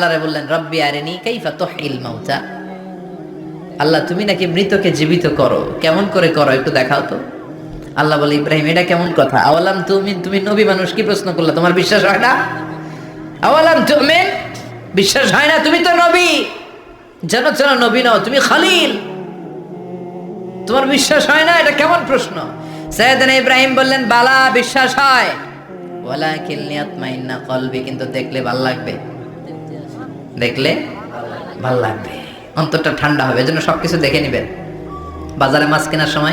আল্লাহরে বললেন, রব্বি আরেনি কাইফা তুহিল মাউতা। আল্লাহ, তুমি নাকি মৃতকে জীবিত করো। কেমন করে করো একটু দেখাও তো। আল্লাহ বলে, ইব্রাহিম, এটা কেমন কথা? আওয়ালাম তুমি তুমি নবী মানুষ, কি প্রশ্ন করলে? তোমার বিশ্বাস হয় না? আওয়ালাম তুমি বিশ্বাস হয় না, তুমি তো নবী। যেন যেন নবী নও, তুমি খালিল। তোমার বিশ্বাস হয় না? এটা কেমন প্রশ্ন? সৈয়দনা ইব্রাহিম বললেন, বালা, বিশ্বাস হয়। ওয়ালা কিলনিয়াত মাইন্না কলবি, কিন্তু দেখলে ভালো লাগবে। দেখলে ভালো লাগবে। অন্তরটা ঠান্ডা হবে, এজন্য সবকিছু দেখে নেবেন। বাজারে মাছ কেনার সময়?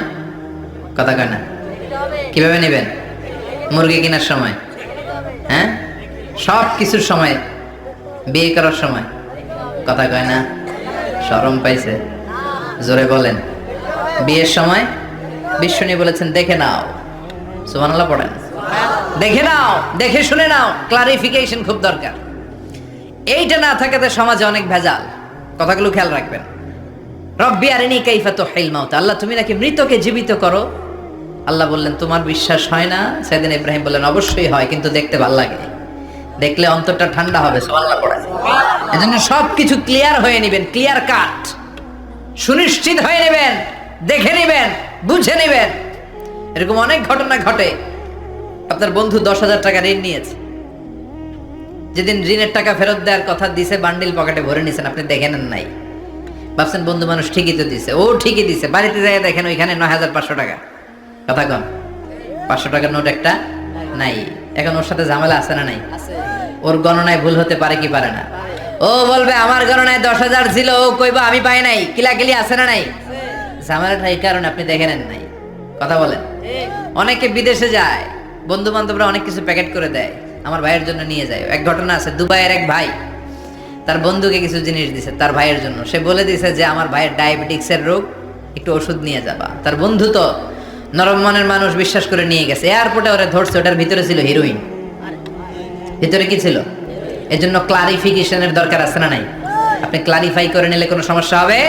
কথা কয় না। কীভাবে নেবেন? মুরগি কেনার সময়? হ্যাঁ? সব কিছুর সময়। বিয়ে করার সময়? কথা কয় না। শরম পাইছে। জোরে বলেন। বিয়ের সময়? বিশ্বনী বলেছেন, দেখে নাও। সুবহানাল্লাহ পড়েন। দেখে নাও, দেখে শুনে নাও। ক্লারিফিকেশন খুব দরকার। এইটা না থাকাতে সমাজে অনেক ভেজাল। কথাগুলো খেয়াল রাখবেন। রব্বি আরিনি কাইফা তো মাউত। আল্লাহ, তুমি নাকি মৃতকে জীবিত করো? আল্লাহ বললেন, তোমার বিশ্বাস হয় না? সেদিন ইব্রাহিম বললেন, অবশ্যই হয়, কিন্তু দেখতে ভালো লাগে। দেখলে অন্তরটা ঠান্ডা হবে সুবহানাল্লাহ পড়েন এজন্য সবকিছু ক্লিয়ার হয়ে নেবেন, ক্লিয়ার কাট। সুনিশ্চিত হয়ে নেবেন, দেখে নেবেন, বুঝে নেবেন। এরকম অনেক ঘটনা ঘটে। আপনার বন্ধু দশ হাজার টাকা ঋণ নিয়েছে। যেদিন ঋণের টাকা ফেরত দেওয়ার কথা দিছে বান্ডিল পকেটে ভরে নিছেন আপনি দেখে নেন নাই। ভাবছেন বন্ধু মানুষ ঠিকই তো দিছে। ও ঠিকই দিছে। বাড়িতে যাই দেখেন ওইখানে নয় হাজার পাঁচশো টাকা। কথা কম পাঁচশো টাকার নোট একটা নাই। এখন ওর সাথে ঝামেলা আছে না নাই? ওর গণনায় ভুল হতে পারে কি পারে না? ও বলবে আমার গণনায় দশ হাজার ছিল ও কইবা আমি পাই নাই। কিলাকিলি আছে না নাই? ঝামেলাটা এই কারণে আপনি দেখে নেন নাই। কথা বলেন। অনেকে বিদেশে যায় বন্ধু বান্ধবরা অনেক কিছু প্যাকেট করে দেয়। আমার ভাইয়ের জন্য নিয়ে যায়। এক ঘটনা আছে, দুবাইয়ের এক ভাই তার বন্ধুকে কিছু জিনিস দিছে তার ভাইয়ের জন্য। সে বলে দিছে যে, আমার ভাইয়ের ডায়াবেটিক্সের রোগ, একটু ওষুধ নিয়ে যাবা। তার বন্ধু তো নরম মনের মানুষ বিশ্বাস করে নিয়ে গেছে। এয়ারপোর্টে ওরা ধরছে, ওটার ভিতরে ছিল হিরোইন ভিতরে কি ছিল? এজন্য ক্লারিফিকেশনের দরকার আছে না নাই? আপনি ক্লারিফাই করে নিলে কোনো সমস্যা হবে?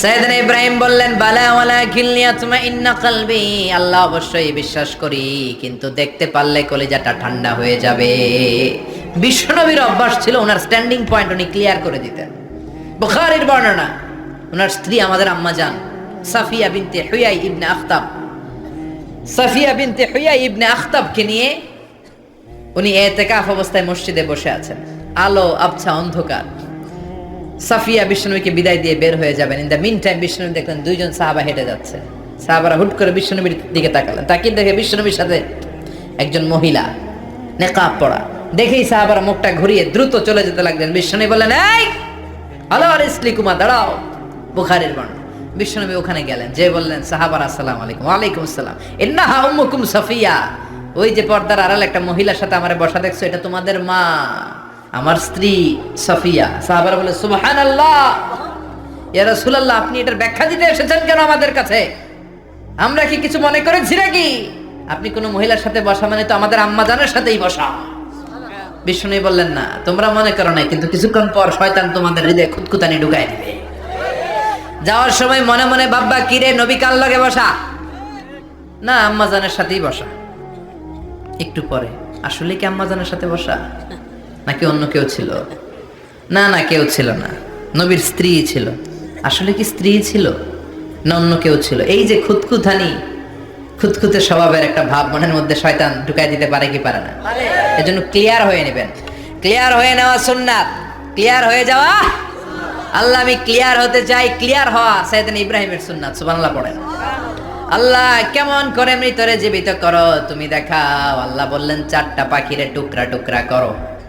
সাইয়েদনা ইব্রাহিম বললেন, বালা ওয়ালা কিলনিয়াতুমা ইন্না কলবি। আল্লাহ অবশ্যই বিশ্বাস করি, কিন্তু দেখতে পারলে কলিজাটা ঠান্ডা হয়ে যাবে। বিশ্বনবীর অভ্যাস ছিল ওনার স্ট্যান্ডিং পয়েন্ট উনি ক্লিয়ার করে দিতেন। বুখারীর বর্ণনা, ওনার স্ত্রী আমাদের আম্মা জান, সাফিয়া বিনতে হুয়াই ইবনে আখতাব। সাফিয়া বিনতে হুয়াই ইবনে আখতাবকে নিয়ে উনি এতেকাফ অবস্থায় মসজিদে বসে আছেন। আলো, আবছা, অন্ধকার। সাফিয়া বিষ্ণুবীকে বিদায় দিয়ে বের হয়ে যাবেন। ইন দ্য মিন টাইম বিষ্ণুবী দেখলেন দুইজন সাহাবা হেঁটে যাচ্ছে। সাহাবারা হুট করে বিষ্ণুবীর দিকে তাকালেন। তাকিয়ে দেখে বিষ্ণুবীর সাথে একজন মহিলা, নেকাব পড়া দেখেই সাহাবারা মুখটা ঘুরিয়ে দ্রুত চলে যেতে লাগলেন। বিষ্ণুবী বললেন, এই হ্যালো ইসলি কুমার দাঁড়াও। বুখারের বর্ণ। বিষ্ণুনবী ওখানে গেলেন। যে বললেন, সাহাবার, আসসালাম আলাইকুম। ওয়ালাইকুম আসসালাম। ইন্নাহা উম্মুকুম সাফিয়া। ওই যে পর্দার আড়াল একটা মহিলার সাথে আমার বসা দেখছ, এটা তোমাদের মা। আমার স্ত্রী সাফিয়া। সাহাবারা বলে সুবহান আল্লাহ ইয়া রাসূলুল্লাহ, আপনি এটার ব্যাখ্যা দিতে এসেছেন কেন আমাদের কাছে? আমরা কি কিছু মনে করেছি নাকি? আপনি কোনো মহিলার সাথে বসা মানে তো আমাদের আম্মা জানের সাথেই বসা। বিষ্ণু বললেন, না, তোমরা মনে করো নাই, কিন্তু কিছুক্ষণ পর শয়তান তোমাদের হৃদয়ে খুদকুতানি ঢুকাই দিবে। যাওয়ার সময় মনে মনে, বাব্বা কিরে নবী কাল লগে বসা? না আম্মা জানের সাথেই বসা। একটু পরে, আসলে কি আম্মা জানের সাথে বসা? নাকি অন্য কেউ ছিল? না না, কেউ ছিল না। নবীর স্ত্রী ছিল। আসলে কি স্ত্রী ছিল? না, অন্য কেউ ছিল। এই যে খুদকুথানি খুদখুতে স্বভাবের একটা ভাব মনের মধ্যে শয়তান ঢুকাই দিতে পারে কি পারে না? এজন্য ক্লিয়ার হয়ে নেবেন। ক্লিয়ার হয়ে নেওয়া সুন্নাত। ক্লিয়ার হয়ে যাওয়া আল্লাহ, আমি ক্লিয়ার হতে চাই। ক্লিয়ার হওয়া সাইদিন ইব্রাহিমের সুন্নাত, সুবহানাল্লাহ পড়েন। আল্লাহ, কেমন করে মৃতরে জীবিত করো? তুমি দেখাও। আল্লাহ বললেন, চারটা পাখিরে টুকরা টুকরা করো।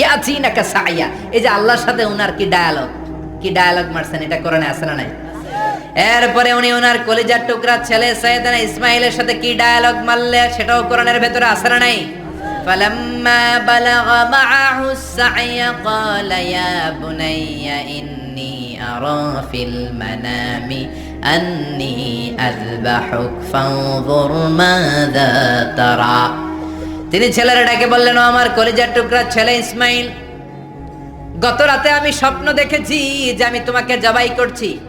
ইয়াচিনাকা সায়া এই যে আল্লাহর সাথে উনার কি ডায়ালগ কি ডায়ালগ মারছেন এটা কোরআনে আছে না নাই এরপরে উনি ওনার কলিজার টুকরা ছেলে সৈয়দনা ইসমাইলের সাথে কি ডায়ালগ মারলে সেটাও কোরআনের ভেতরে আছে না নাই فلما بلغ معه السعي قال يا بني إني أرى في المنام أني أذبحك فانظر ماذا ترى তিনি ছেলেরা ডেকে বললেন, "ও আমার কলিজার টুকরা ছেলে ইসমাইল, গত রাতে আমি স্বপ্ন দেখেছি যে আমি তোমাকে জবাই করছি।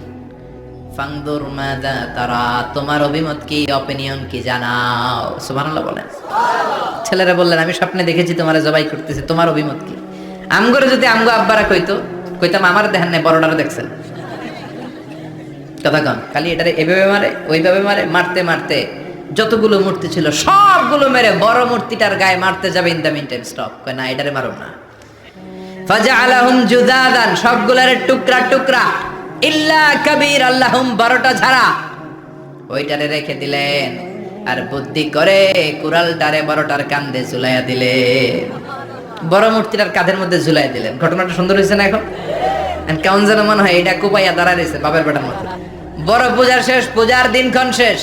ফাংদুর মাদা তারা, তোমার অভিমত কি অপিনিয়ন কি জানাও? সুবহানাল্লাহ বলেন। ছেলেরা বললেন, আমি স্বপ্নে দেখেছি তোমার জবাই করতেছি, তোমার অভিমত কি? আমগরে যদি আমগো আব্বারা কইতো, কইতাম, আমার দেখেন নাই বড়টারে দেখছেন। কথা কন, খালি এটারে এভাবে মারে, ওইভাবে মারে, মারতে মারতে যতগুলো মূর্তি ছিল, সবগুলো মেরে বড় মূর্তিটার গায়ে মারতে যাবে ইন দ্য মিন স্টপ কয়, না, এটারে মারো না। ফাজআলাহুম জুদাদান সবগুলার টুকরা টুকরা। ইল্লা কবির, আল্লাহুম বারোটা ছাড়া ওইটারে রেখে দিলেন। আর বুদ্ধি করে কুরালটারে বড়টার কান্দে ঝুলাইয়া দিলে বড় মূর্তিটার কাঁধের মধ্যে ঝুলাই দিলেন। ঘটনাটা সুন্দর হয়েছে না এখন? কেমন যেন মনে হয় এটা কুপাইয়া দাঁড়া রয়েছে বাপের বেটার মতো। বড় পূজার শেষ, পূজার দিনক্ষণ শেষ।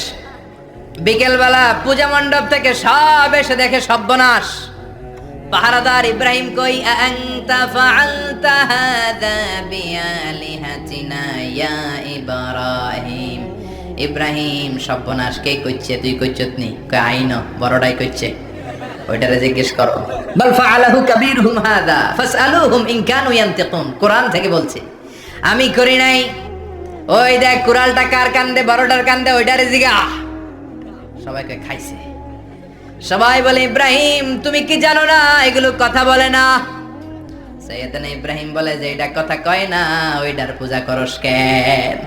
বিকেলবেলা পূজা মণ্ডপ থেকে সব এসে দেখে সর্বনাশ। পাহারাদার ইব্রাহিম কই আনতা ফাআলতা হাদা বিআলিহাতিনা ইয়া ইব্রাহিম? ইব্রাহিম, সর্বনাশ, কে কইছে তুই কইছত নি? কই আইন বড়টাই কইছে ওইটারে জিজ্ঞেস করো, বল ফাআলাহু কাবীরহুম হাদা ফাসআলুহুম ইন কানু ইয়ান্তিকুন। কোরআন থেকে বলছে, আমি করি নাই। ওই দেখ কুরালটা কার কান্দে, বড়টার কান্দে, ওইটারে জিগা। সবাইকে খাইছে। সবাই বলে, ইব্রাহিম, তুমি কি জানো না? এগুলো কথা বলে না। সৈয়দনা ইব্রাহিম বলে যে, এটা কথা কয় না, ওইটার পূজা করস কেন?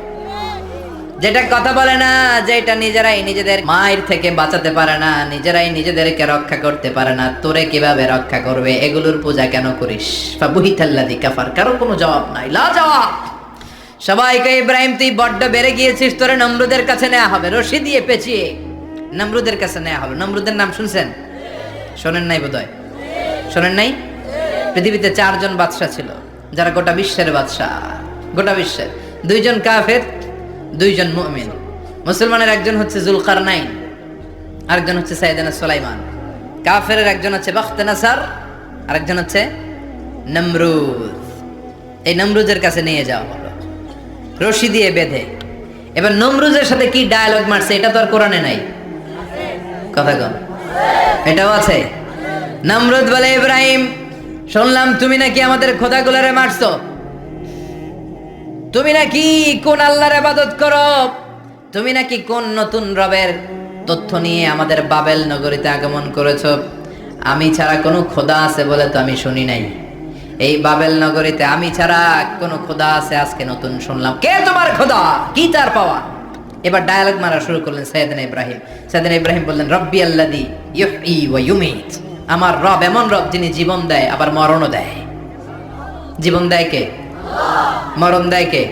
যেটা কথা বলে না যে এটা নিজেরাই নিজেদের মায়ের থেকে বাঁচাতে পারে না, নিজেরাই নিজেদেরকে রক্ষা করতে পারে না, তোরে কীভাবে রক্ষা করবে? এগুলোর পূজা কেন করিস? ফাবুহিতাল্লাদি কাফার কারও কোনো জবাব নাই লা জবাব সবাইকে, ইব্রাহিম, তুই বড্ড বেড়ে গিয়েছিস, তোরে নমরুদের কাছে নেওয়া হবে, রশি দিয়ে পেঁচিয়ে। নমরুদের কাছে নেওয়া হলো। নমরুদের নাম শুনছেন? শোনেন নাই বোধহয়? শোনেন নাই? পৃথিবীতে চারজন বাদশাহ ছিল, যারা গোটা বিশ্বের বাদশাহ। গোটা বিশ্বের। দুইজন কাফের, দুইজন মুমিন। মুসলমানের একজন হচ্ছে জুলকার নাইন আরেকজন হচ্ছে সাইদানা সোলাইমান। কাফের একজন হচ্ছে বখতে নাসার আরেকজন হচ্ছে নমরুদ। এই নমরুদের কাছে নিয়ে যাওয়া হলো। রশি দিয়ে বেঁধে। এবার নমরুজের সাথে কি ডায়ালগ মারছে, এটা তো আর কোরআনে নাই। কথা এটাও আছে। নমরুদ বলে, ইব্রাহিম, শুনলাম তুমি নাকি আমাদের খোদাগুলারে মারছো। তুমি নাকি কোন আল্লাহর ইবাদত করো? তুমি নাকি কোন নতুন রবের তথ্য নিয়ে আমাদের বাবেল নগরীতে আগমন করেছ? আমি ছাড়া কোনো খোদা আছে বলে তো আমি শুনি নাই। এই বাবেল নগরীতে আমি ছাড়া কোনো খোদা আছে, আজকে নতুন শুনলাম। কে তোমার খোদা? কি তার পাওয়া? এবার ডায়ালগ মারা শুরু করলেন সৈয়দিন ইব্রাহিম। সৈয়দিন ইব্রাহিম বললেন, রব্বি আল্লাদি ইউহয়ি ওয়া ইউমিত। আমার রব এমন রব যিনি জীবন দেয়, আবার মরণও দেয়। জীবন দেয় কে? মরণ দেয় কে?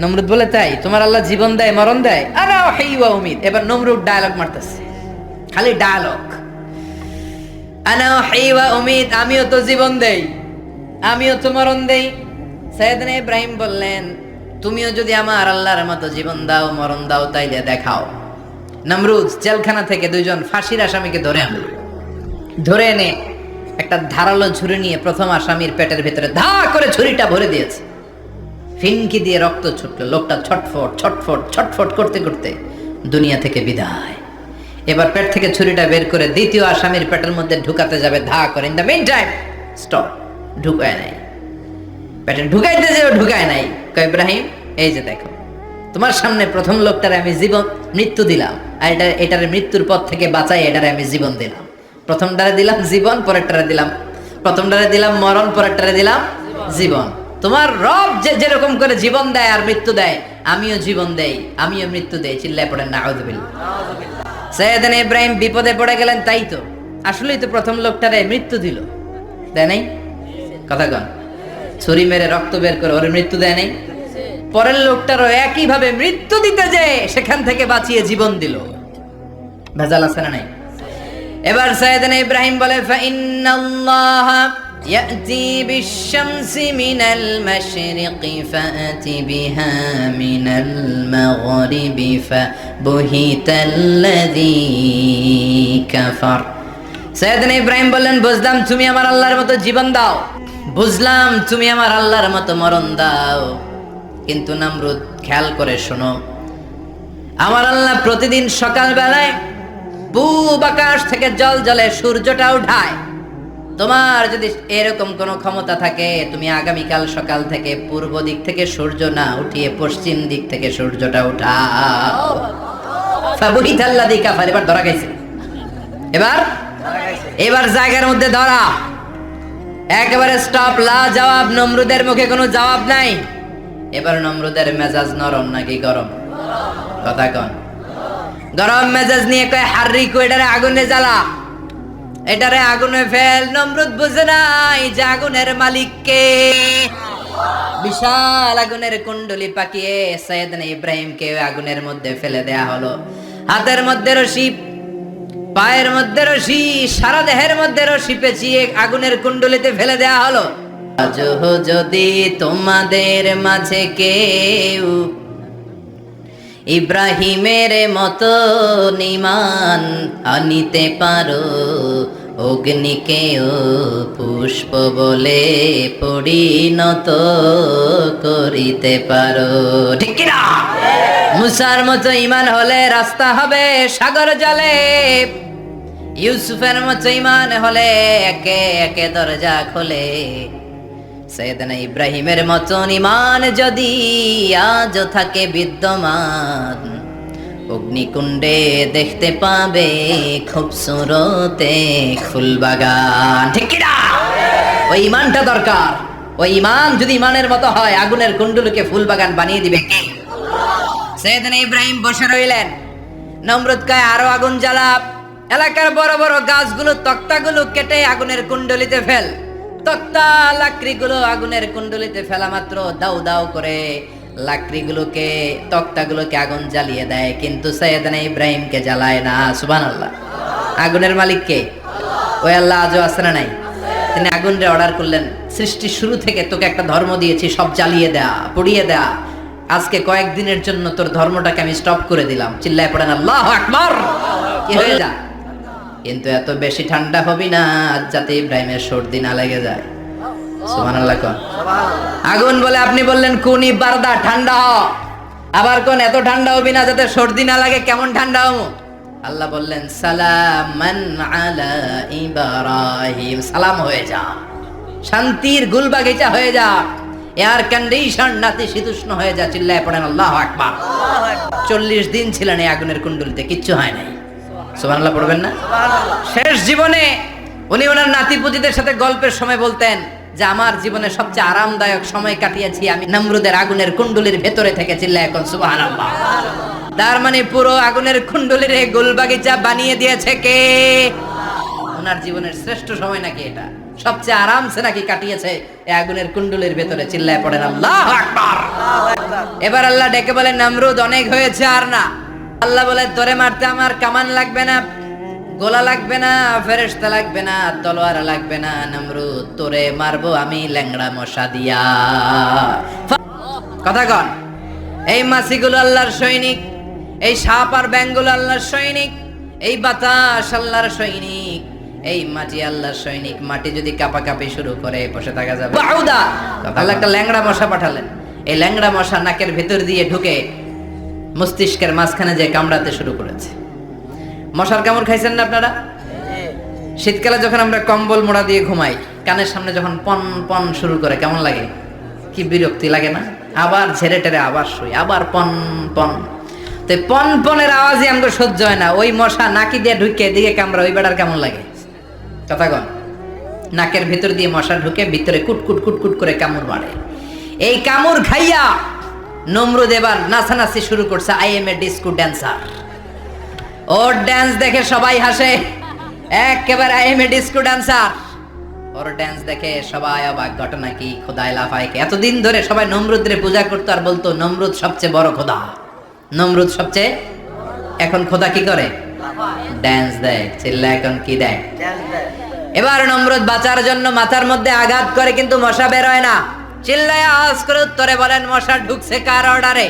নমরুদ বলে, তাই, তোমার আল্লাহ জীবন দেয়, মরণ দেয়? আরে হেই ওয়া উমিদ এবার নমরুদ ডায়ালগ মারতেছে। খালি ডায়ালগ আনা হেই ওয়া উমিদ আমিও তো জীবন দেই, আমিও তো মরণ দেই। সৈয়দনা ইব্রাহিম বললেন তুমিও যদি আমার আল্লাহর মতো জীবন দাও, মরণ দাও, তাইলে দেখাও। নমরুদ জেলখানা থেকে দুইজন ফাঁসির আসামিকে ধরে আনলো। ধরে এনে একটা ধারালো ছুরি নিয়ে প্রথম আসামির পেটের ভেতরে ধা করে ছুরিটা ভরে দিয়েছে। ফিনকি দিয়ে রক্ত ছুটলো, লোকটা ছটফট ছটফট ছটফট করতে করতে দুনিয়া থেকে বিদায়। এবার পেট থেকে ছুরিটা বের করে দ্বিতীয় আসামির পেটের মধ্যে ঢুকাতে যাবে, ধা করে। In the meantime stop ঢুকায় নাই। পেটে ঢুকাইতে যেও, ঢুকায় নাই। ইব্রাহিম, এই যে দেখো। তোমার সামনে প্রথম লোকটারে আমি জীবন, মৃত্যু দিলাম। আর এটা, এটারে মৃত্যুর পথ থেকে বাঁচাই, এটারে আমি জীবন দিলাম। প্রথমটারে দিলাম জীবন, পরেরটারে দিলাম। প্রথমটারে দিলাম মরণ, পরেরটারে দিলাম জীবন। তোমার রব যে যেরকম করে জীবন দেয় আর মৃত্যু দেয়, আমিও জীবন দেই, আমিও মৃত্যু দেই, চিল্লায় পড়েন না সৈয়দিন ইব্রাহিম বিপদে পড়ে গেলেন, তাই তো। আসলেই তো প্রথম লোকটারে মৃত্যু দিল। দেয় নাই? কথা কন। ছুরি মেরে রক্ত বের করে ওর মৃত্যু দেয় নাই পরের লোকটারও একইভাবে মৃত্যু দিতে যে সেখান থেকে বাঁচিয়ে জীবন দিল ভেজাল আছে না নাই এবার সৈয়দনা ইব্রাহিম বলে ফাইন্নাল্লাহ يأتي بالشمس من المشرق فأت بها من المغرب فبهت الذي كفر সৈয়দনা ইব্রাহিম বললেন বুঝলাম তুমি আমার আল্লাহর মতো জীবন দাও বুঝলাম তুমি আমার আল্লাহর মতো মরণ দাও। কিন্তু নামরুদ, খেয়াল করে শোনো। আমার আল্লাহ প্রতিদিন সকাল বেলায় পূব আকাশ থেকে জল জলে সূর্যটা উঠায়। তোমার যদি এরকম কোনো ক্ষমতা থাকে, তুমি আগামীকাল সকাল থেকে পূর্ব দিক থেকে সূর্য না উঠিয়ে পশ্চিম দিক থেকে সূর্যটা দিকা এবার ধরা এবার? এবার জায়গার মধ্যে ধরা। একেবারে স্টপ লা জবাব নমরুদের মুখে কোনো জবাব নাই। এবার নমরুদের মেজাজ নরম নাকি গরম? কথা কন। গরম মেজাজ নিয়ে কয়, হার্রি এটারে আগুনে জ্বালা। এটারে আগুনে ফেল, নমরুদ বুঝে নাই যে আগুনের মালিক কে। বিশাল আগুনের কুণ্ডলি পাকিয়ে সৈয়দনা ইব্রাহিমকে আগুনের মধ্যে ফেলে দেয়া হলো। হাতের মধ্যে রশি পায়ের মধ্যে রশি, সারা দেহের মধ্যে রশি পেঁচিয়ে আগুনের কুণ্ডলিতে ফেলে দেয়া হলো। যদি তোমাদের মাঝে কেউ ইব্রাহিমের মতো নিমান আনিতে পারো অগ্নিকেও পুষ্প বলে পরিণত করিতে পারো। ঠিক কিনা? মুসার মতো ইমান হলে রাস্তা হবে সাগর জলে। ইউসুফের মতো ইমান হলে একে একে দরজা খোলে। সৈয়দনা ইব্রাহিমের মতন ইমান যদি আজ থাকে বিদ্যমান, অগ্নিকুণ্ডে দেখতে পাবে খুব খুবসুরতে ফুলবাগান। ঠিক ওই ইমানটা দরকার। ওই ইমান যদি ইমানের মতো হয়, আগুনের কুণ্ডুলকে ফুলবাগান বানিয়ে দিবে কে? সৈয়দনা ইব্রাহিম বসে রইলেন। নমরুদ কায় আরও আগুন জ্বালা এলাকার বড় বড় গাছগুলো তক্তাগুলো কেটে আগুনের কুণ্ডলিতে ফেল। তক্তা লাকড়িগুলো আগুনের কুণ্ডলিতে ফেলা মাত্র দাউ দাউ করে। লাকড়িগুলোকে, তক্তাগুলোকে আগুন জ্বালিয়ে দেয়, কিন্তু সৈয়দনা ইব্রাহিমকে জ্বালায় না। সুবহানাল্লাহ। আগুনের মালিক কে? ওই আল্লাহ আজও না নাই? তিনি আগুনরে অর্ডার করলেন। সৃষ্টি শুরু থেকে তোকে একটা ধর্ম দিয়েছি, সব জ্বালিয়ে দেয়া, পুড়িয়ে দেয়া। আজকে কয়েকদিনের জন্য তোর ধর্মটাকে আমি স্টপ করে দিলাম। চিল্লায় পড়েন আল্লাহ আকবার! কি হয়ে যা। কিন্তু এত বেশি ঠান্ডা হবি না আজ যাতে ইব্রাহিমের সর্দি না লেগে যায়। সুবহানাল্লাহ কোন আগুন বলে আপনি বললেন কুনি বারদা ঠান্ডা হ। আবার কোন এত ঠান্ডা হবি না যাতে সর্দি না লাগে কেমন ঠান্ডা হব? আল্লাহ বললেন সালামান আলা ইব্রাহিম। সালাম হয়ে যা। শান্তির গুলবাগিচা হয়ে যা। এয়ার কন্ডিশন নাতি শীতুষ্ণ হয়ে যা চিল্লায় পড়েন আল্লাহ আকবার। চল্লিশ দিন ছিলেন এই আগুনের কুণ্ডলিতে কিচ্ছু হয় নাই। সুবহানাল্লাহ পড়বেন না? শেষ জীবনে উনি ওনার নাতি পুতিদের সাথে গল্পের সময় বলতেন যে আমার জীবনে সবচেয়ে আরামদায়ক সময় কাটিয়েছি আমি নমরুদের আগুনের কুণ্ডলির ভেতরে থেকে চিল্লায় এখন সুবহানাল্লাহ। তার মানে পুরো আগুনের কুণ্ডলির গোলবাগিচা বানিয়ে দিয়েছে কে? ওনার জীবনের শ্রেষ্ঠ সময় নাকি এটা? সবচেয়ে আরামসে নাকি কাটিয়েছে। আগুনের কুণ্ডলির ভেতরে চিল্লায় পড়েন আল্লাহ এবার আল্লাহ ডেকে বলে নামরুদ, অনেক হয়েছে আর না। আল্লাহ বলে তোরে মারতে আমার কামান লাগবে না, গোলা লাগবে না, ফেরেশতা লাগবে না, তলোয়ার লাগবে না। নামরুদ, তোরে মারবো আমি ল্যাংড়া মশা দিয়া। কথা কন, এই মাছিগুলো আল্লাহর সৈনিক, এই সাপ আর ব্যাংগুলো আল্লাহর সৈনিক, এই বাতাস আল্লাহর সৈনিক। এই মাটি আল্লাহর সৈনিক, মাটি যদি কাপাকাপি শুরু করে, বসে থাকা যাবে। আল্লাহ একটা ল্যাংড়া মশা পাঠালেন। এই ল্যাংড়া মশা নাকের ভেতর দিয়ে ঢুকে মস্তিষ্কের মাঝখানে যে কামড়াতে শুরু করেছে। মশার কামড় খাইছেন না আপনারা? শীতকালে যখন আমরা কম্বল মোড়া দিয়ে ঘুমাই, কানের সামনে যখন পন পন শুরু করে, কেমন লাগে? কি বিরক্তি লাগে না? আবার ঝেড়ে টেরে আবার শুই, আবার পন পন। তো পন পনেরো আওয়াজই আমাকে সহ্য হয় না। ওই মশা নাকি দিয়ে ঢুকে, এদিকে কামড়া ওই বেড়ার কেমন লাগে? কন নাকের ভিতর দিয়ে মশা ঢুকে ভিতরে কুটকুট কুটকুট করে কামড় মারে। এই কামড় খাইয়া নমরুদ এবার নাচানাচি শুরু করছে I am a disco dancer. Or dance দেখে সবাই হাসে। একেবারে I am a disco dancer. Or dance দেখে সবাই অবাক, ঘটনা কি? খোদাই লাফায় কে? এতদিন ধরে সবাই নমরুদরে পূজা করতো আর বলতো, নমরুদ সবচেয়ে বড় খোদা। নমরুদ সবচেয়ে এখন খোদা কি করে? ড্যান্স দেয় চিল্লা এখন কি দেয়? এবার নমরুদ বাঁচার জন্য মাথার মধ্যে আঘাত করে কিন্তু মশা বের হয় না। চিল্লায় আওয়াজ করে উত্তরে বলেন মশা ঢুকছে কার অর্ডারে?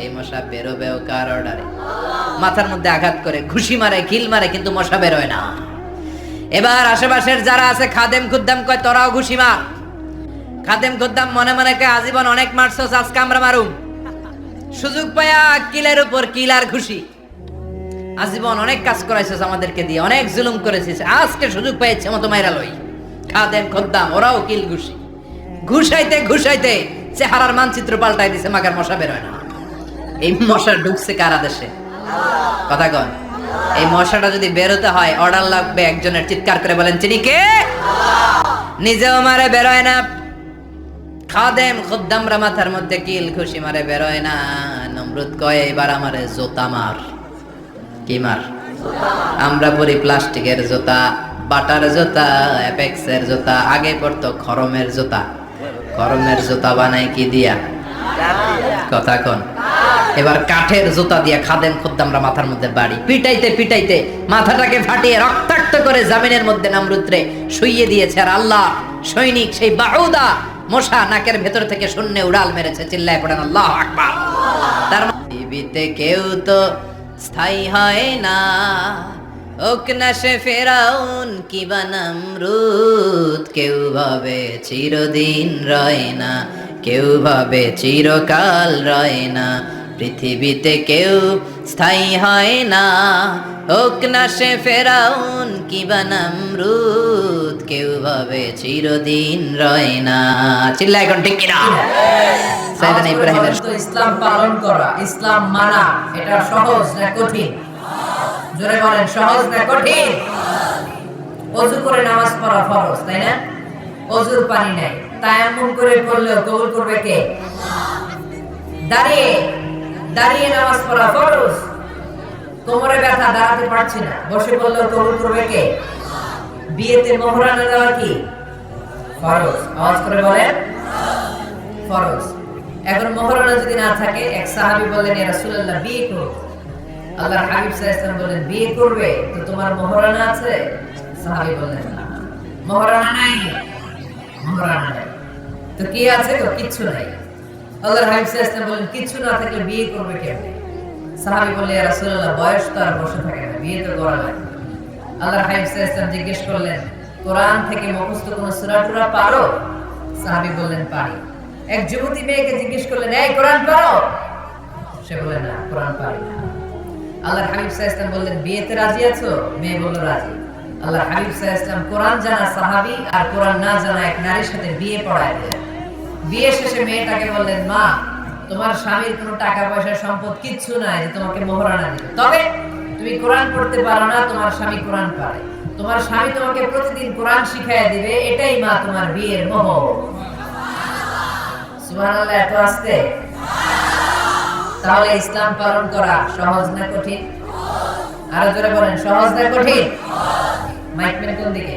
এই মশা বেরোবেও কার অর্ডারে? মাথার মধ্যে আঘাত করে ঘুষি মারে কিল মারে কিন্তু মশা বেরোয় না। এবার আশেপাশের যারা আছে খাদেম খুদ্দাম কয় তোরাও ঘুষি মার। খাদেম খুদ্দাম মনে মনে কয় আজীবন অনেক মারছস আজকে আমরা মারুম। সুযোগ পায়া কিলের উপর কিলার খুশি আজীবন অনেক কাজ করাইছিস আমাদেরকে দিয়ে, অনেক জুলুম করেছিস। আজকে সুযোগ পেয়েছে মতো মাইরা লই। খাদেম, খদ্দাম, ওরাও কিল ঘুষি। ঘুষাইতে ঘুষাইতে চেহারার মানচিত্র পাল্টাই দিছে, মাগার মশা বের হয় না। এই মশা ঢুকছে কারা দেশে কথা কন। এই মশাটা যদি বেরোতে হয় অর্ডার লাগবে একজনের। চিৎকার করে বলেন, চিনি কে? নিজেও মারে বেরোয় না। খাদেম, খুদ্দামরা মাথার মধ্যে কিল খুশি মারে বেরোয় না। নমরুদ কয়, এবার আমারে জোতা মার। কি মার আমরা পরি প্লাস্টিকের জুতা, বাটার জুতা, অ্যাপেক্সের জুতা, আগে পড়তো খরমের জুতা। খরমের জুতা বানাই কি দিয়া? কথা কন। এবার কাঠের জুতা দিয়া খাদেম খুদ্দামরা মাথার মধ্যে বাড়ি। পিটাইতে পিটাইতে মাথাটাকে ফাটিয়ে রক্তাক্ত করে জামিনের মধ্যে নামরুদ্রে শুইয়ে দিয়েছে আর আল্লাহ, সৈনিক সেই বাহুদা মশা নাকের ভেতর থেকে শূন্য উড়াল মেরেছে, চিল্লায় পড়েন আল্লাহ আকবার। তার মানে পৃথিবীতে কেউ তো স্থায়ী হয় না। ওক নাশে সে ফেরাউন কি বানামরুদ? কেউ ভাবে চিরদিন রয় না। কেউ ভাবে চিরকাল রয় না। পৃথিবীতে কেউ স্থায়ী হয় না। হোক না সে ফেরাউন কি বানামরুদ কেউ ভাবে চিরদিন রয় না। চিল্লা এখন ঠিক কিনা? সাইদান ইব্রাহিমের ইসলাম পালন করা ইসলাম মানা এটা সহজ না কঠিন? জোরে বলেন সহজ না কঠিন? অজু করে নামাজ পড়া ফরজ তাই না? অজুর পানি নাই। তায়াম্মুম করে পড়লেও কবুল করবে কে? দাঁড়িয়ে দাঁড়িয়ে নামাজ পড়া ফরজ? কোমরে ব্যথা দাঁড়াতে পারছি না। বসে পড়লেও কবুল করবে কে? বিয়েতে মোহরানা দেওয়া কি? ফরজ। আওয়াজ করে বলেন ফরজ। এখন যদি না থাকে, এক সাহাবী বিয়ে হাবিব বিয়ে করবে? তো তোমার মহরণা আছে? সাহাবী বললেন, না। নাই। মহরণা নাই। তো কি আছে? তো কিচ্ছু নাই। আল্লাহর হাবিব সাল্লাল্লাহু কিচ্ছু না থাকলে বিয়ে করবে কেমনে? সাহাবী বললেন ইয়া রাসূলুল্লাহ, বয়স তো আর বসে থাকে না, বিয়ে তো করা লাগে আল্লাহর হাবিব সাল্লাল্লাহু জিজ্ঞেস করলেন, কোরআন থেকে মুখস্থ কোন সূরা টুরা পারো? সাহাবী বললেন, পারি। এক যুবতী মেয়েকে জিজ্ঞেস করলেন, এই কোরআন পারো? সে বলে না, কোরআন পারি না। আল্লাহর হাবিব সাল্লাল্লাহু বললেন, বিয়েতে রাজি আছো? মেয়ে বলল, রাজি। আল্লাহর হাবিব সাল্লাল্লাহু কোরআন জানা সাহাবী আর কোরআন না জানা এক নারীর সাথে বিয়ে পড়ায় দিলেন বিয়ে শেষে মেয়েটাকে বললেন, মা তোমার স্বামীর কোনো টাকা পয়সা সম্পদ কিচ্ছু নাই তোমাকে মোহরানা দিবে। তবে তুমি কোরআন পড়তে পারো না, তোমার স্বামী কোরআন পারে। তোমার স্বামী তোমাকে প্রতিদিন কোরআন শিখায় দিবে, এটাই মা তোমার বিয়ের মোহ। এত আসতে? তাহলে ইসলাম পালন করা সহজ না কঠিন? আরও জোরে বলেন, সহজ না কঠিন? মাইকম্যান কোন দিকে?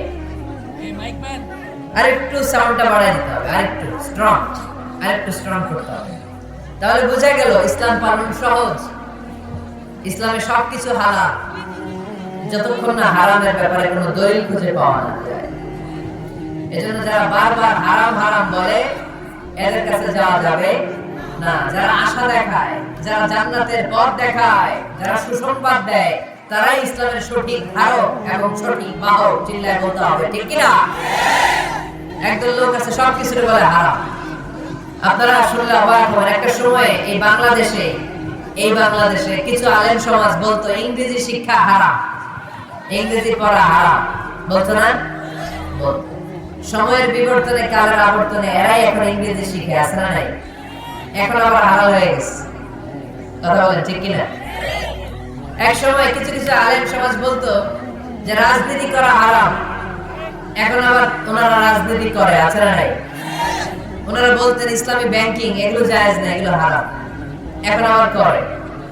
আরেকটু সাউন্ডটা বাড়াই দিতে হবে, আরেকটু স্ট্রং আরেকটু স্ট্রং করতে হবে। তাহলে বোঝা গেল ইসলাম পালন সহজ। ইসলামে সবকিছু হারাম। যতক্ষণ না হারামের ব্যাপারে কোনো দলিল খুঁজে পাওয়া না যায়। এজন্য যারা বারবার হারাম হারাম বলে, এদের কাছে যাওয়া যাবে না। যারা আশা দেখায়, যারা জান্নাতের পথ দেখায়, যারা সুসংবাদ দেয়, তারাই ইসলামের সঠিক ধারক এবং সঠিক বাহক। চিল্লায় বলতে হবে, ঠিক কিনা? একদল লোক আছে সব কিছুর বলে হারাম। আপনারা শুনলে অবাক হবেন। একটা সময় এই বাংলাদেশে এই বাংলাদেশে কিছু আলেম সমাজ বলতো, ইংরেজি শিক্ষা হারাম, ইংরেজি পড়া হারাম। বলতো না? সময়ের বিবর্তনে, কালের আবর্তনে এরাই এখন ইংরেজি শিখে, আছে না নাই? এখন আবার হারাল হয়ে গেছে। কথা বলেন, ঠিক কিনা? এক সময় কিছু কিছু আলেম সমাজ বলতো যে, রাজনীতি করা হারাম। এখন আবার ওনারা রাজনীতি করে, আছে না নাই? ওনারা বলতেন, ইসলামী ব্যাংকিং এগুলো জায়েজ না, এগুলো হারাম। এখন আবার করে।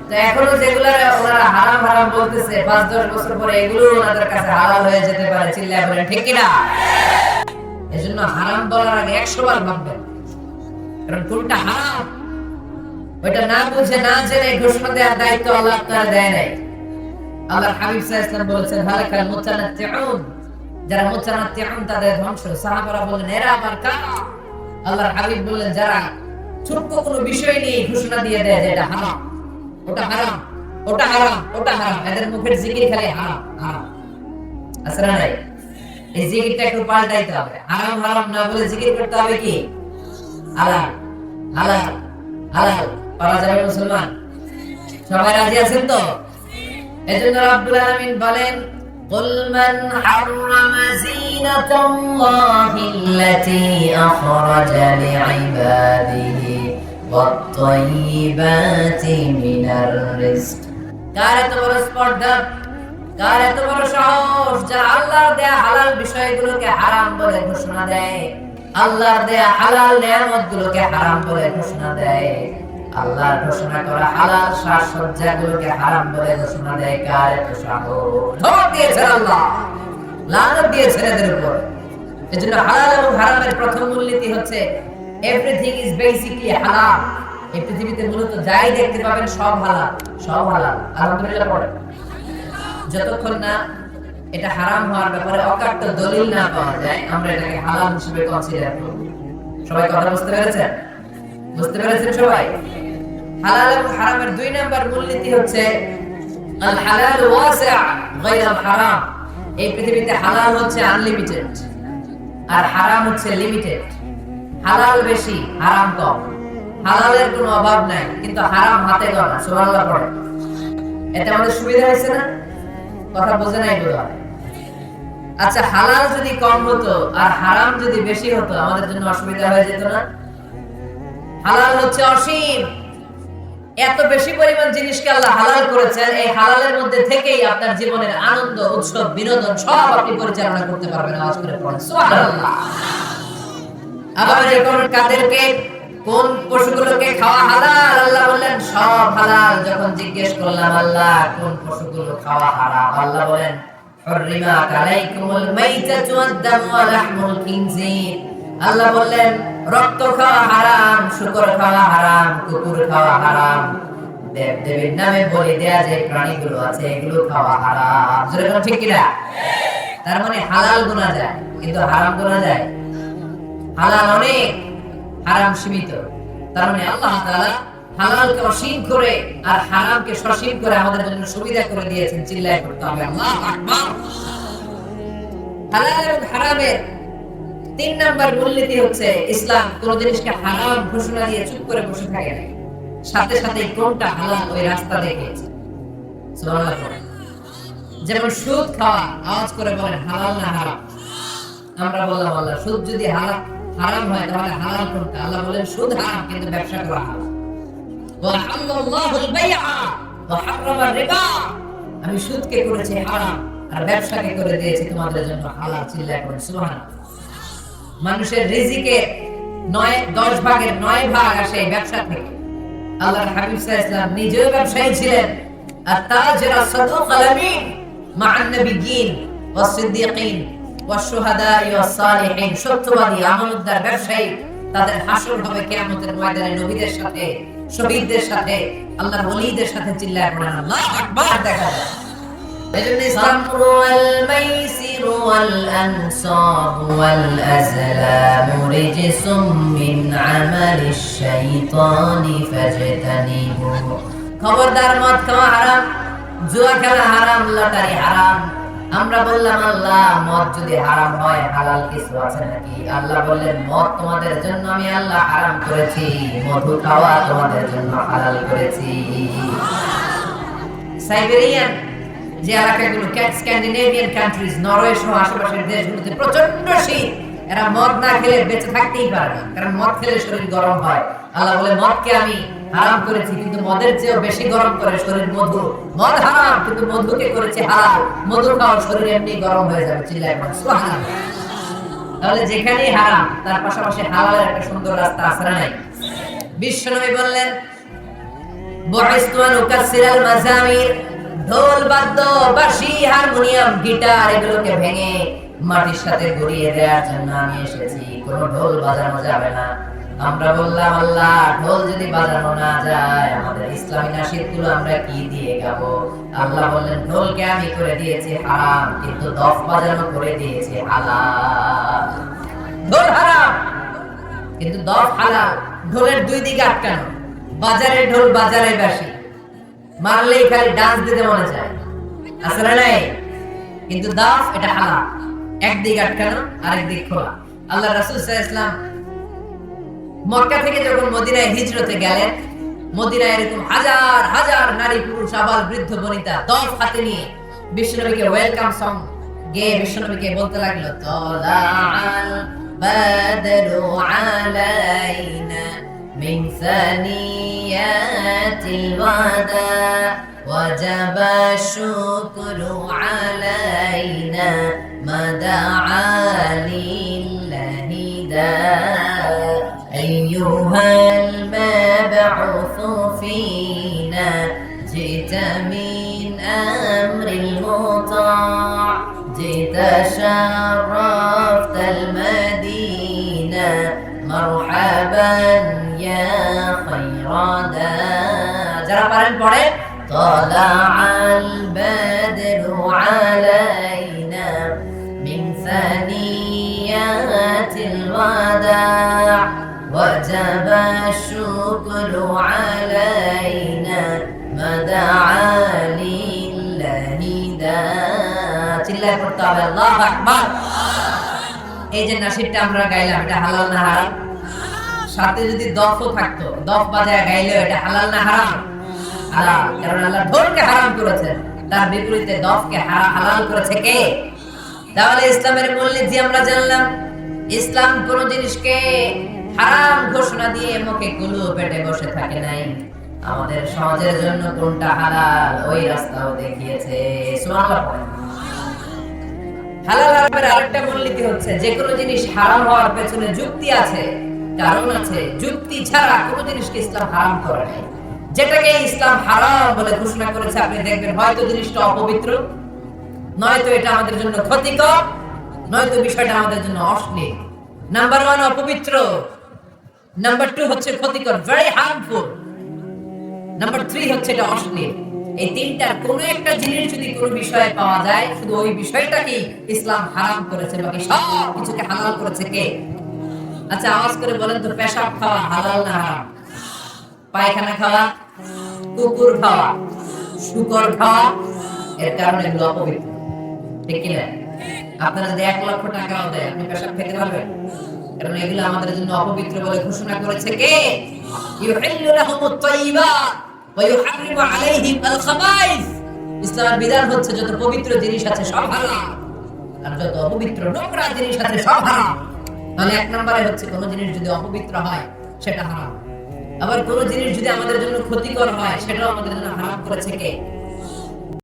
তো এখনও যেগুলো ওনারা হারাম হারাম বলতেছে, পাঁচ, দশ বছর পরে এগুলো ওনাদের কাছে হয়ে যেতে পারে, চিল্লায় বলেন, ঠিক কিনা? এজন্য হারাম বলার আগে একশো বার ভাববেন। কারণ কোনটা হারাম, ওইটা না বুঝে, না জেনে ঘোষণা দেওয়ার দায়িত্ব আল্লাহ দেয় নাই। আল্লাহর হাবিব হালাকাল যারা মুতানাত্তিউন, তাদের ধ্বংস। সাহাবারা বললেন এরা আবার কারা? আল্লাহর হাবিব বললেন, যারা ছোট্ট কোনো বিষয় নিয়ে ঘোষণা দিয়ে দেয় যে এটা হারাম, ওটা হারাম ওটা হারাম ওটা হারাম, এদের মুখের জিকির খালি হারাম হারাম। আসলে নাই এই জিকিরটা একটু পাল্টাইতে হবে। হারাম হারাম না বলে জিকির করতে হবে কি? হালাল হালাল হালাল, পারা যাবে মুসলমান? সবাই রাজি আছেন তো? এজন্য রাব্বুল আলামিন বলেন قل من حرم زينة الله التي أخرج لعباده والطيبات من الرزق কার এত বড় স্পর্ধা কার এত বড় সাহস যারা আল্লাহর দেয়া হালাল বিষয়গুলোকে হারাম বলে ঘোষণা দেয় আল্লাহর দেয়া হালাল নিয়ামতগুলোকে হারাম বলে ঘোষণা দেয় আল্লাহর ঘোষণা করা হালাল সাজসজ্জাগুলোকে হারাম বলে ঘোষণা দেয় কার সাহস দিয়েছেন আল্লাহ। দিয়েছেন এদের উপর। হালাল এবং হারামের প্রথম মূলনীতি হচ্ছে এভরিথিং ইজ হালাল এই পৃথিবীতে মূলত যাই দেখতে পাবেন সব হালাল সব হালাল। আলহামদুলিল্লাহ পড়ে। যতক্ষণ না এটা হারাম হওয়ার ব্যাপারে অকাট্য দলিল না পাওয়া যায়, আমরা এটাকে হালাল হিসেবে কনসিডার করব। সবাই কথা বুঝতে পেরেছেন? বুঝতে পেরেছেন সবাই? হালাল এবং হারামের দুই নাম্বার মূলনীতি হচ্ছে আল হালাল ওয়াসিআ গায়র আল হারাম। এই পৃথিবীতে হালাল হচ্ছে আনলিমিটেড আর হারাম হচ্ছে লিমিটেড হালাল বেশি, হারাম কম। হালালের কোনো অভাব নাই, কিন্তু হারাম হাতে গনা সুবহানাল্লাহ পড়ে। এতে আমাদের সুবিধা হয়েছে না? কথা বোঝে নাই বোধ আচ্ছা হালাল যদি কম হতো আর হারাম যদি বেশি হতো, আমাদের জন্য অসুবিধা হয়ে যেত না? হালাল হচ্ছে অসীম। এত বেশি পরিমাণ জিনিসকে আল্লাহ হালাল করেছেন এই হালালের মধ্যে থেকেই আপনার জীবনের আনন্দ উৎসব বিনোদন সব আপনি পরিচালনা করতে পারবেন আওয়াজ করে পড়েন সুবহানাল্লাহ আবার যখন কাদেরকে কোন পশুগুলোকে খাওয়া হালাল আল্লাহ বললেন সব হালাল যখন জিজ্ঞেস করলাম আল্লাহ কোন পশুগুলো খাওয়া হারাম আল্লাহ বলেন حرمت عليكم الميتة والدم ولحم الخنزير আল্লাহ বললেন, রক্ত খাওয়া হারাম, শুকর খাওয়া হারাম, কুকুর খাওয়া হারাম। দেব দেবীর নামে বলি দেয়া যে প্রাণীগুলো আছে, এগুলো খাওয়া হারাম। জোরে ঠিক কিনা? তার মানে হালাল গুণা যায়, কিন্তু হারাম গুণা যায়? হালাল অনেক, হারাম সীমিত। তার মানে আল্লাহ তাআলা হালালকে অসীম করে আর হারামকে সসীম করে আমাদের জন্য সুবিধা করে দিয়েছেন, চিল্লায় করতে হবে। আল্লাহু আকবার। হালাল এবং হারামের তিন নাম্বার মূলনীতি হচ্ছে ইসলাম। কোন জিনিসকে হারাম ঘোষণা দিয়ে চুপ করে বসে থাকে না। সাথে সাথে কোনটা ওই রাস্তা যেমন সুদ খাওয়া, আওয়াজ করে বলেন, হালাল না হারাম? আমরা বললাম, আল্লাহ, সুদ যদি হারাম হয় তাহলে আল্লাহ বলেন, সুদ হারাম, কিন্তু ব্যবসা করা আমি সুদকে করেছি হারাম, আর ব্যবসাকে করে দিয়েছি তোমাদের জন্য হালাল চিল্লায় করে সুবহানাল্লাহ। মানুষের রিজিকের নয়, দশ ভাগের নয় ভাগ আসে ব্যবসা থেকে। আল্লাহর হাবিব সাল্লাল্লাহু নিজেও ব্যবসায়ী ছিলেন। আর তাজিরা সাদুক আলামিন মা আন-নাবিয়্যিন ওয়াস-সিদ্দীকিন ওয়াশ-শুহাদা ওয়াস-সালিহিন সত্যবাদী ব্যবসায়ী। তাদের হাসর হবে কিয়ামতের ময়দানে নবীদের সাথে শহীদদের সাথে, আল্লাহর ওলিদের সাথে চিল্লায় আকবার, দেখা যায়। খাওয়া হারাম, জুয়া খেলা হারাম, লটারি হারাম। আমরা বললাম, আল্লাহ, মদ যদি হারাম হয়, হালাল কিছু আছে নাকি? আল্লাহ বললেন, মদ তোমাদের জন্য আমি আল্লাহ হারাম করেছি, মধু খাওয়া তোমাদের জন্য হালাল করেছি। সাইবেরিয়ান যে এলাকাগুলো স্ক্যান্ডিনেভিয়ান কান্ট্রিজ নরওয়ে সহ আশেপাশের দেশগুলোতে প্রচণ্ড শীত। এরা মদ না খেলে বেঁচে থাকতেই পারে না। কারণ মদ খেলে শরীর গরম হয়। আল্লাহ বলে, মদকে আমি হারাম করেছি, কিন্তু মদের চেয়েও বেশি গরম করে শরীর মধু। মদ হারাম, কিন্তু মধুকে করেছে হালাল। মধু খাওয়া শরীর এমনি গরম হয়ে যাবে, চিল্লায় তাহলে হারাম, তার পাশাপাশি হালালের একটা সুন্দর রাস্তা না নাই? বিশ্বনবী বললেন, বহিস্তুয়ান উকাসিরাল মাজামির। ঢোল, বাদ্য, বাঁশি, হারমোনিয়াম, গিটার এগুলোকে ভেঙে মাটির সাথে গড়িয়ে দেওয়ার জন্য আমি এসেছি। কোনো ঢোল বাজানো যাবে না। আমরা বললাম, আল্লাহ, ঢোল যদি বাজানো না যায়, আমাদের ইসলামী নাশিদগুলো আমরা কি দিয়ে গাবো? আল্লাহ বললেন, ঢোলকে আমি করে দিয়েছি হারাম, কিন্তু দফ বাজানো করে দিয়েছি হালাল। ঢোল হারাম, কিন্তু দফ হালাল। ঢোলের দুই দিকে আটকানো। বাজারে ঢোল বাজারে বাসি মারলেই খালি ডান্স দিতে মনে চায়। আসলে নাই? কিন্তু এটা একদিক আটকানো খোলা। আল্লাহ রাসূল ওয়াসাল্লাম মক্কা থেকে যখন মদিনায় হিজরতে গেলেন, মদিনায় এরকম হাজার হাজার নারী, পুরুষ, আবাল, বৃদ্ধ, বনিতা হাতে নিয়ে বিশ্বনবীকে ওয়েলকাম সং বিশ্বনবীকে বলতে লাগল বাদরু আলাইনা। من ثنيات الوداع وجب الشكر علينا ما دعا لله داع أيها المبعوث فينا جئت من أمر المطاع جئت شرفت المدينة مرحبا যারা পারেন পড়ে طلع البدر علينا من ثنيات الوداع وجب الشكر علينا ما دعا لله داع চিল্লায় পড়তে হবে আল্লাহু আকবার এই যে নাসিরটা আমরা গাইলাম এটা হালাল না হারাম সাথে যদি দফও থাকতো, দফ বাজায় গাইলেও এটা হালাল না হারাম? হালাল কারণ আল্লাহ ঢোলকে হারাম করেছেন তার বিপরীতে দফকে হালাল করেছে কে? তাহলে ইসলামের মূলনীতি আমরা জানলাম? ইসলাম কোন জিনিসকে হারাম ঘোষণা দিয়ে মুখে কুলু পেটে বসে থাকে নাই। আমাদের সমাজের জন্য কোনটা হালাল, ওই রাস্তাও দেখিয়েছে হালাল হারামের আরেকটা মূলনীতি হচ্ছে, যে কোনো জিনিস হারাম হওয়ার পেছনে যুক্তি আছে কারণ আছে, যুক্তি ছাড়া কোনো জিনিসকে ইসলাম হারাম করে নাই। যেটাকে ইসলাম হারাম বলে ঘোষণা করেছে, আপনি দেখবেন হয়তো জিনিসটা অপবিত্র, নয়তো এটা আমাদের জন্য ক্ষতিকর, নয়তো বিষয়টা আমাদের জন্য অশ্লীল। নাম্বার ওয়ান অপবিত্র। নাম্বার টু হচ্ছে ক্ষতিকর ভেরি হার্মফুল নাম্বার থ্রি হচ্ছে এটা অশ্লীল। এই তিনটার কোন একটা জিনিস যদি কোনো বিষয়ে পাওয়া যায়, শুধু ওই বিষয়টাকে ইসলাম হারাম করেছে, বাকি সব কিছুকে হালাল করেছে কে? আচ্ছা আওয়াজ করে বলেন তো, পেশাব খাওয়া হালাল না হারাম? পায়খানা খাওয়া, কুকুর খাওয়া, শুকর খাওয়া, এর কারণে এগুলো অপবিত্র। ঠিক কিনা আপনারা যদি এক লক্ষ টাকাও দেয় আপনি পেশাব খেতে পারবেন? কারণ এগুলো আমাদের জন্য অপবিত্র বলে ঘোষণা করেছে কে? ইসলামের বিধান হচ্ছে, যত পবিত্র জিনিস আছে সব হারাম, আর যত অপবিত্র নোংরা জিনিস আছে সব হারাম। তাহলে এক নম্বরে হচ্ছে কোনো জিনিস যদি অপবিত্র হয়, সেটা হারাম। আবার কোনো জিনিস যদি আমাদের জন্য ক্ষতিকর হয়, সেটাও আমাদের জন্য হারাম করেছে কে?